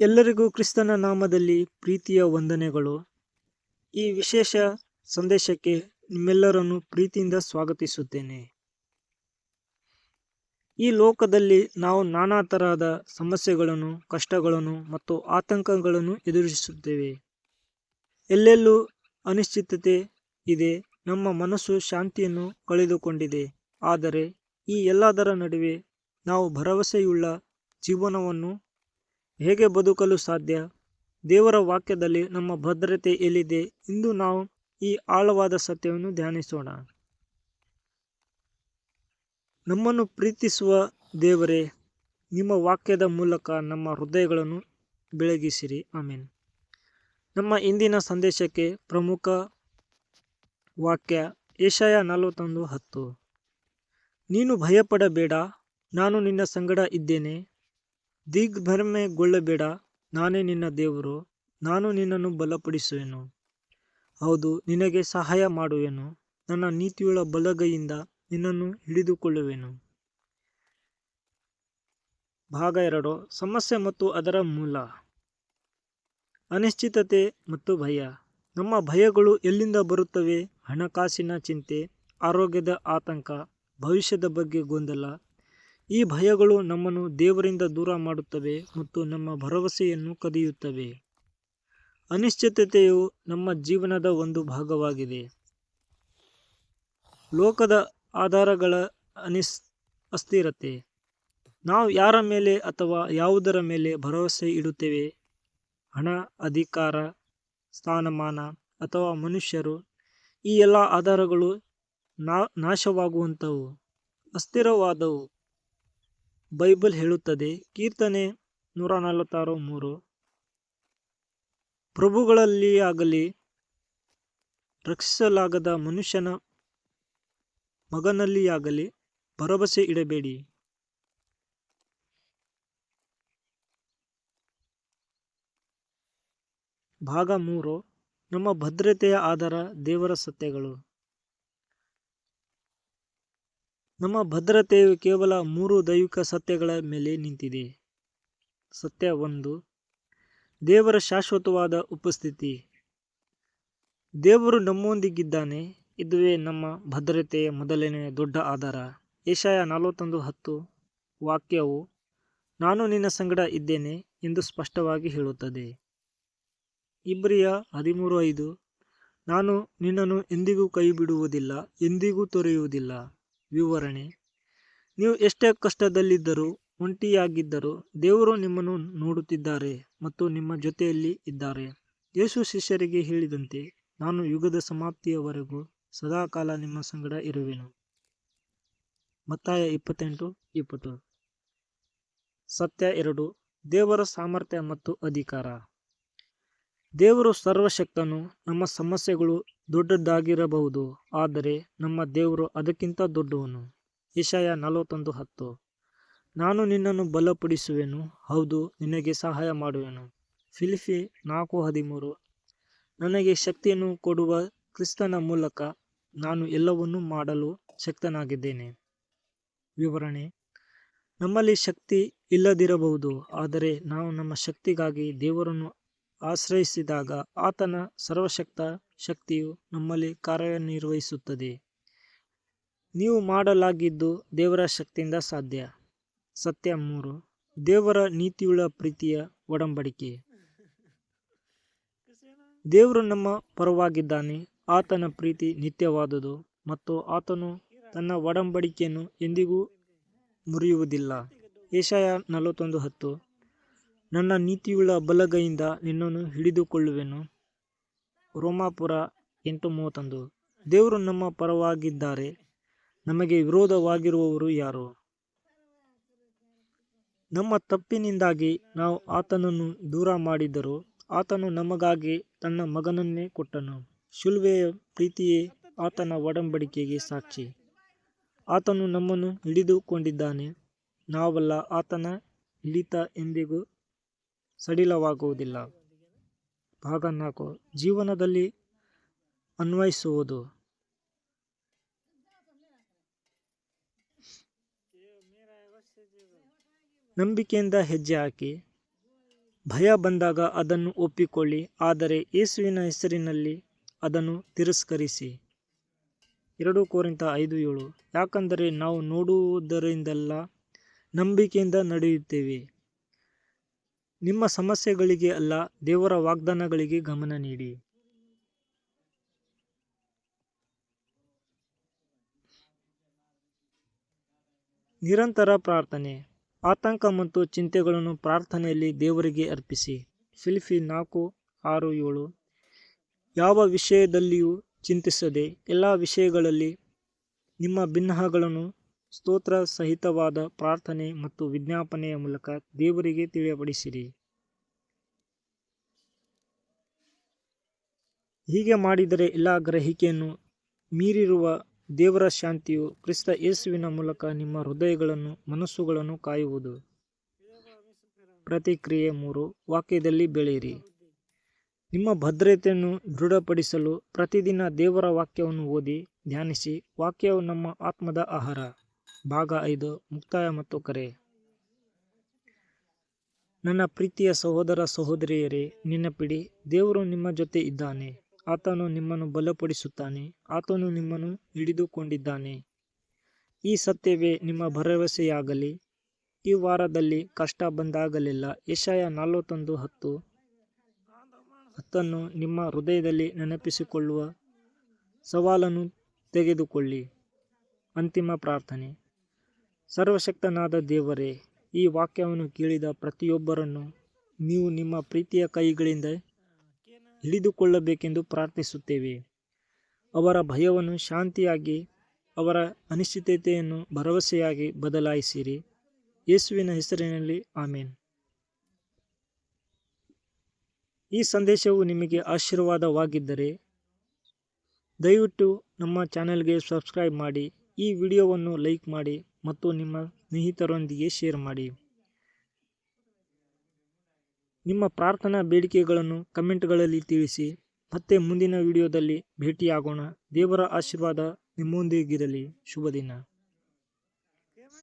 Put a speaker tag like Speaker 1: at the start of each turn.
Speaker 1: ಎಲ್ಲರಿಗೂ ಕ್ರಿಸ್ತನ ನಾಮದಲ್ಲಿ ಪ್ರೀತಿಯ ವಂದನೆಗಳು. ಈ ವಿಶೇಷ ಸಂದೇಶಕ್ಕೆ ನಿಮ್ಮೆಲ್ಲರನ್ನು ಪ್ರೀತಿಯಿಂದ ಸ್ವಾಗತಿಸುತ್ತೇನೆ. ಈ ಲೋಕದಲ್ಲಿ ನಾವು ನಾನಾ ತರಹದ ಸಮಸ್ಯೆಗಳನ್ನು, ಕಷ್ಟಗಳನ್ನು ಮತ್ತು ಆತಂಕಗಳನ್ನು ಎದುರಿಸುತ್ತೇವೆ. ಎಲ್ಲೆಲ್ಲೂ ಅನಿಶ್ಚಿತತೆ ಇದೆ, ನಮ್ಮ ಮನಸ್ಸು ಶಾಂತಿಯನ್ನು ಕಳೆದುಕೊಂಡಿದೆ. ಆದರೆ ಈ ಎಲ್ಲದರ ನಡುವೆ ನಾವು ಭರವಸೆಯುಳ್ಳ ಜೀವನವನ್ನು ಹೇಗೆ ಬದುಕಲು ಸಾಧ್ಯ? ದೇವರ ವಾಕ್ಯದಲ್ಲಿ ನಮ್ಮ ಭದ್ರತೆ ಎಲ್ಲಿದೆ ಇಂದು ನಾವು ಈ ಆಳವಾದ ಸತ್ಯವನ್ನು ಧ್ಯಾನಿಸೋಣ. ನಮ್ಮನ್ನು ಪ್ರೀತಿಸುವ ದೇವರೇ, ನಿಮ್ಮ ವಾಕ್ಯದ ಮೂಲಕ ನಮ್ಮ ಹೃದಯಗಳನ್ನು ಬೆಳಗಿಸಿರಿ. ಆಮೇನ್. ನಮ್ಮ ಇಂದಿನ ಸಂದೇಶಕ್ಕೆ ಪ್ರಮುಖ ವಾಕ್ಯ ಏಷಾಯ ನಲವತ್ತೊಂದು ಹತ್ತು. ನೀನು ಭಯಪಡಬೇಡ, ನಾನು ನಿನ್ನ ಸಂಗಡ ಇದ್ದೇನೆ. ದಿಗ್ಭ್ರಮೆಗೊಳ್ಳಬೇಡ. ನಾನೇ ನಿನ್ನ ದೇವರು, ನಾನು ನಿನ್ನನ್ನು ಬಲಪಡಿಸುವೆನು. ಹೌದು, ನಿನಗೆ ಸಹಾಯ ಮಾಡುವೆನು. ನನ್ನ ನೀತಿಯುಳ್ಳ ಬಲಗೈಯಿಂದ ನಿನ್ನನ್ನು ಹಿಡಿದುಕೊಳ್ಳುವೆನು. ಭಾಗ ಎರಡು, ಸಮಸ್ಯೆ ಮತ್ತು ಅದರ ಮೂಲ. ಅನಿಶ್ಚಿತತೆ ಮತ್ತು ಭಯ. ನಮ್ಮ ಭಯಗಳು ಎಲ್ಲಿಂದ ಬರುತ್ತವೆ? ಹಣಕಾಸಿನ ಚಿಂತೆ, ಆರೋಗ್ಯದ ಆತಂಕ, ಭವಿಷ್ಯದ ಬಗ್ಗೆ ಗೊಂದಲ ಈ ಭಯಗಳು ನಮ್ಮನ್ನು ದೇವರಿಂದ ದೂರ ಮಾಡುತ್ತವೆ ಮತ್ತು ನಮ್ಮ ಭರವಸೆಯನ್ನು ಕದಿಯುತ್ತವೆ. ಅನಿಶ್ಚಿತತೆಯು ನಮ್ಮ ಜೀವನದ ಒಂದು ಭಾಗವಾಗಿದೆ. ಲೋಕದ ಆಧಾರಗಳ ಅನಿಸ್, ಅಸ್ಥಿರತೆ. ನಾವು ಯಾರ ಮೇಲೆ ಅಥವಾ ಯಾವುದರ ಮೇಲೆ ಭರವಸೆ ಇಡುತ್ತೇವೆ? ಹಣ, ಅಧಿಕಾರ, ಸ್ಥಾನಮಾನ ಅಥವಾ ಮನುಷ್ಯರು? ಈ ಎಲ್ಲ ಆಧಾರಗಳು ನಾ, ನಾಶವಾಗುವಂಥವು. ಅಸ್ಥಿರವಾದವು. ಬೈಬಲ್ ಹೇಳುತ್ತದೆ, ಕೀರ್ತನೆ ನೂರ ನಲವತ್ತಾರು ಮೂರು ಪ್ರಭುಗಳಲ್ಲಿಯಾಗಲಿ ರಕ್ಷಿಸಲಾಗದ ಮನುಷ್ಯನ ಮಗನಲ್ಲಿಯಾಗಲಿ ಭರವಸೆ ಇಡಬೇಡಿ. ಭಾಗ ಮೂರು, ನಮ್ಮ ಭದ್ರತೆಯ ಆಧಾರ ದೇವರ ಸತ್ಯಗಳು. ನಮ್ಮ ಭದ್ರತೆಯು ಕೇವಲ ಮೂರು ದೈವಿಕ ಸತ್ಯಗಳ ಮೇಲೆ ನಿಂತಿದೆ. ಸತ್ಯ ಒಂದು. ದೇವರ ಶಾಶ್ವತವಾದ ಉಪಸ್ಥಿತಿ. ದೇವರು ನಮ್ಮೊಂದಿಗಿದ್ದಾನೆ. ಇದುವೇ ನಮ್ಮ ಭದ್ರತೆಯ ಮೊದಲನೆಯ ದೊಡ್ಡ ಆಧಾರ. ಏಷಾಯ ನಲವತ್ತೊಂದು ಹತ್ತು ವಾಕ್ಯವು, ನಾನು ನಿನ್ನ ಸಂಗಡ ಇದ್ದೇನೆ ಎಂದು ಸ್ಪಷ್ಟವಾಗಿ ಹೇಳುತ್ತದೆ. ಇಬ್ರಿಯ ಹದಿಮೂರು ಐದು, ನಾನು ನಿನ್ನನ್ನು ಎಂದಿಗೂ ಕೈ ಬಿಡುವುದಿಲ್ಲ ಎಂದಿಗೂ ತೊರೆಯುವುದಿಲ್ಲ. ವಿವರಣೆ. ನೀವು ಎಷ್ಟೇ ಕಷ್ಟದಲ್ಲಿದ್ದರೂ, ಒಂಟಿಯಾಗಿದ್ದರೂ ದೇವರು ನಿಮ್ಮನ್ನು ನೋಡುತ್ತಿದ್ದಾರೆ ಮತ್ತು ನಿಮ್ಮ ಜೊತೆಯಲ್ಲಿ ಇದ್ದಾರೆ. ಯೇಸು ಶಿಷ್ಯರಿಗೆ ಹೇಳಿದಂತೆ, ನಾನು ಯುಗದ ಸಮಾಪ್ತಿಯವರೆಗೂ ಸದಾಕಾಲ ನಿಮ್ಮ ಸಂಗಡ ಇರುವೆನು. ಮತ್ತಾಯ ಇಪ್ಪತ್ತೆಂಟು, ಇಪ್ಪತ್ತು. ಸತ್ಯ ಎರಡು, ದೇವರ ಸಾಮರ್ಥ್ಯ ಮತ್ತು ಅಧಿಕಾರ. ದೇವರು ಸರ್ವಶಕ್ತನು, ನಮ್ಮ ಸಮಸ್ಯೆಗಳು ದೊಡ್ಡದಾಗಿರಬಹುದು, ಆದರೆ ನಮ್ಮ ದೇವರು ಅದಕ್ಕಿಂತ ದೊಡ್ಡವನು. ಇಶಯ ನಲವತ್ತೊಂದು ಹತ್ತು. ನಾನು ನಿನ್ನನ್ನು ಬಲಪಡಿಸುವೆನು, ಹೌದು, ನಿನಗೆ ಸಹಾಯ ಮಾಡುವೆನು. ಫಿಲಿಫಿ ನಾಲ್ಕು ಹದಿಮೂರು. ನನಗೆ ಶಕ್ತಿಯನ್ನು ಕೊಡುವ ಕ್ರಿಸ್ತನ ಮೂಲಕ ನಾನು ಎಲ್ಲವನ್ನೂ ಮಾಡಲು ಶಕ್ತನಾಗಿದ್ದೇನೆ. ವಿವರಣೆ. ನಮ್ಮಲ್ಲಿ ಶಕ್ತಿ ಇಲ್ಲದಿರಬಹುದು, ಆದರೆ ನಾವು ನಮ್ಮ ಶಕ್ತಿಗಾಗಿ ದೇವರನ್ನು ಆಶ್ರಯಿಸಿದಾಗ ಆತನ ಸರ್ವಶಕ್ತ ಶಕ್ತಿಯು ನಮ್ಮಲ್ಲಿ ಕಾರ್ಯನಿರ್ವಹಿಸುತ್ತದೆ. ನೀವು ಮಾಡಲಾಗಿದ್ದು ದೇವರ ಶಕ್ತಿಯಿಂದ ಸಾಧ್ಯ. ಸತ್ಯ ಮೂರು. ದೇವರ ನೀತಿಯುಳ್ಳ ಪ್ರೀತಿಯ ಒಡಂಬಡಿಕೆ. ದೇವರು ನಮ್ಮ ಪರವಾಗಿದ್ದಾನೆ. ಆತನ ಪ್ರೀತಿ ನಿತ್ಯವಾದುದು ಮತ್ತು ಆತನು ತನ್ನ ಒಡಂಬಡಿಕೆಯನ್ನು ಎಂದಿಗೂ ಮುರಿಯುವುದಿಲ್ಲ. ಏಷಾಯ ನಲವತ್ತೊಂದು ಹತ್ತು. ನನ್ನ ನೀತಿಯುಳ್ಳ ಬಲಗೈಯಿಂದ ನಿನ್ನನ್ನು ಹಿಡಿದುಕೊಳ್ಳುವೆನು. ರೋಮಾಪುರ ಎಂಟು ಮೂವತ್ತೊಂದು. ದೇವರು ನಮ್ಮ ಪರವಾಗಿದ್ದಾರೆ. ನಮಗೆ ವಿರೋಧವಾಗಿರುವವರು ಯಾರು? ನಮ್ಮ ತಪ್ಪಿನಿಂದಾಗಿ ನಾವು ಆತನನ್ನು ದೂರ ಮಾಡಿದರೂ ಆತನು ನಮಗಾಗಿ ತನ್ನ ಮಗನನ್ನೇ ಕೊಟ್ಟನು. ಶುಲ್ವೆಯ ಪ್ರೀತಿಯೇ ಆತನ ಒಡಂಬಡಿಕೆಗೆ ಸಾಕ್ಷಿ. ಆತನು ನಮ್ಮನ್ನು ಹಿಡಿದುಕೊಂಡಿದ್ದಾನೆ. ನಾವಲ್ಲ ಆತನ ಹಿಡಿತ ಎಂದಿಗೂ ಸಡಿಲವಾಗುವುದಿಲ್ಲ. ಭಾಗ ನಾಲ್ಕು. ಜೀವನದಲ್ಲಿ ಅನ್ವಯಿಸುವುದು. ನಂಬಿಕೆಯಿಂದ ಹೆಜ್ಜೆ ಹಾಕಿ. ಭಯ ಬಂದಾಗ ಅದನ್ನು ಒಪ್ಪಿಕೊಳ್ಳಿ. ಆದರೆ ಯೇಸುವಿನ ಹೆಸರಿನಲ್ಲಿ ಅದನ್ನು ತಿರಸ್ಕರಿಸಿ. ಎರಡು ಕೋರಿಂತ ಐದು ಏಳು. ಯಾಕಂದರೆ ನಾವು ನೋಡುವುದರಿಂದಲ್ಲ ನಂಬಿಕೆಯಿಂದ ನಡೆಯುತ್ತೇವೆ. ನಿಮ್ಮ ಸಮಸ್ಯೆಗಳಿಗೆ ಅಲ್ಲ, ದೇವರ ವಾಗ್ದಾನಗಳಿಗೆ ಗಮನ ನೀಡಿ. ನಿರಂತರ ಪ್ರಾರ್ಥನೆ. ಆತಂಕ ಮತ್ತು ಚಿಂತೆಗಳನ್ನು ಪ್ರಾರ್ಥನೆಯಲ್ಲಿ ದೇವರಿಗೆ ಅರ್ಪಿಸಿ. ಫಿಲ್ಫಿ ನಾಲ್ಕು, ಆರು, ಏಳು. ಯಾವ ವಿಷಯದಲ್ಲಿಯೂ ಚಿಂತಿಸದೆ, ಎಲ್ಲ ವಿಷಯಗಳಲ್ಲಿ ನಿಮ್ಮ ಭಿನ್ನಹಗಳನ್ನು ಸ್ತೋತ್ರ ಸಹಿತವಾದ ಪ್ರಾರ್ಥನೆ ಮತ್ತು ವಿಜ್ಞಾಪನೆಯ ಮೂಲಕ ದೇವರಿಗೆ ತಿಳಿಯಪಡಿಸಿರಿ. ಹೀಗೆ ಮಾಡಿದರೆ ಎಲ್ಲ ಗ್ರಹಿಕೆಯನ್ನು ಮೀರಿರುವ ದೇವರ ಶಾಂತಿಯು ಕ್ರಿಸ್ತ ಯೇಸುವಿನ ಮೂಲಕ ನಿಮ್ಮ ಹೃದಯಗಳನ್ನು, ಮನಸ್ಸುಗಳನ್ನು ಕಾಯುವುದು. ಪ್ರತಿಕ್ರಿಯೆ ಮೂರು, ವಾಕ್ಯದಲ್ಲಿ ಬೆಳೆಯಿರಿ. ನಿಮ್ಮ ಭದ್ರತೆಯನ್ನು ದೃಢಪಡಿಸಲು ಪ್ರತಿದಿನ ದೇವರ ವಾಕ್ಯವನ್ನು ಓದಿ, ಧ್ಯಾನಿಸಿ, ವಾಕ್ಯವು ನಮ್ಮ ಆತ್ಮದ ಆಹಾರ. ಭಾಗ ಐದು, ಮುಕ್ತಾಯ ಮತ್ತು ಕರೆ. ನನ್ನ ಪ್ರೀತಿಯ ಸಹೋದರ ಸಹೋದರಿಯರೇ, ನೆನಪಿಡಿ, ದೇವರು ನಿಮ್ಮ ಜೊತೆ ಇದ್ದಾನೆ. ಆತನು ನಿಮ್ಮನ್ನು ಬಲಪಡಿಸುತ್ತಾನೆ. ಆತನು ನಿಮ್ಮನ್ನು ಹಿಡಿದುಕೊಂಡಿದ್ದಾನೆ. ಈ ಸತ್ಯವೇ ನಿಮ್ಮ ಭರವಸೆಯಾಗಲಿ. ಈ ವಾರದಲ್ಲಿ ಕಷ್ಟ ಬಂದಾಗಲೆಲ್ಲ ಯಶಾಯ ನಲವತ್ತೊಂದು ಹತ್ತು ಹತ್ತನ್ನು ನಿಮ್ಮ ಹೃದಯದಲ್ಲಿ ನೆನಪಿಸಿಕೊಳ್ಳುವ ಸವಾಲನ್ನು ತೆಗೆದುಕೊಳ್ಳಿ. ಅಂತಿಮ ಪ್ರಾರ್ಥನೆ. ಸರ್ವಶಕ್ತನಾದ ದೇವರೇ, ಈ ವಾಕ್ಯವನ್ನು ಕೇಳಿದ ಪ್ರತಿಯೊಬ್ಬರನ್ನು ನೀವು ನಿಮ್ಮ ಪ್ರೀತಿಯ ಕೈಗಳಿಂದ ಹಿಡಿದುಕೊಳ್ಳಬೇಕೆಂದು ಪ್ರಾರ್ಥಿಸುತ್ತೇವೆ. ಅವರ ಭಯವನ್ನು ಶಾಂತಿಯಾಗಿ, ಅವರ ಅನಿಶ್ಚಿತತೆಯನ್ನು ಭರವಸೆಯಾಗಿ ಬದಲಾಯಿಸಿರಿ. ಯೇಸುವಿನ ಹೆಸರಿನಲ್ಲಿ ಆಮೇನ್. ಈ ಸಂದೇಶವು ನಿಮಗೆ ಆಶೀರ್ವಾದವಾಗಿದ್ದರೆ ದಯವಿಟ್ಟು ನಮ್ಮ ಚಾನೆಲ್ಗೆ ಸಬ್ಸ್ಕ್ರೈಬ್ ಮಾಡಿ, ಈ ವಿಡಿಯೋವನ್ನು ಲೈಕ್ ಮಾಡಿ. ಮತ್ತು ನಿಮ್ಮ ಸ್ನೇಹಿತರೊಂದಿಗೆ ಶೇರ್ ಮಾಡಿ. ನಿಮ್ಮ ಪ್ರಾರ್ಥನಾ ಬೇಡಿಕೆಗಳನ್ನು ಕಮೆಂಟ್ಗಳಲ್ಲಿ ತಿಳಿಸಿ. ಮತ್ತೆ ಮುಂದಿನ ವಿಡಿಯೋದಲ್ಲಿ ಭೇಟಿಯಾಗೋಣ. ದೇವರ ಆಶೀರ್ವಾದ ನಿಮ್ಮೊಂದಿಗಿರಲಿ. ಶುಭ ದಿನ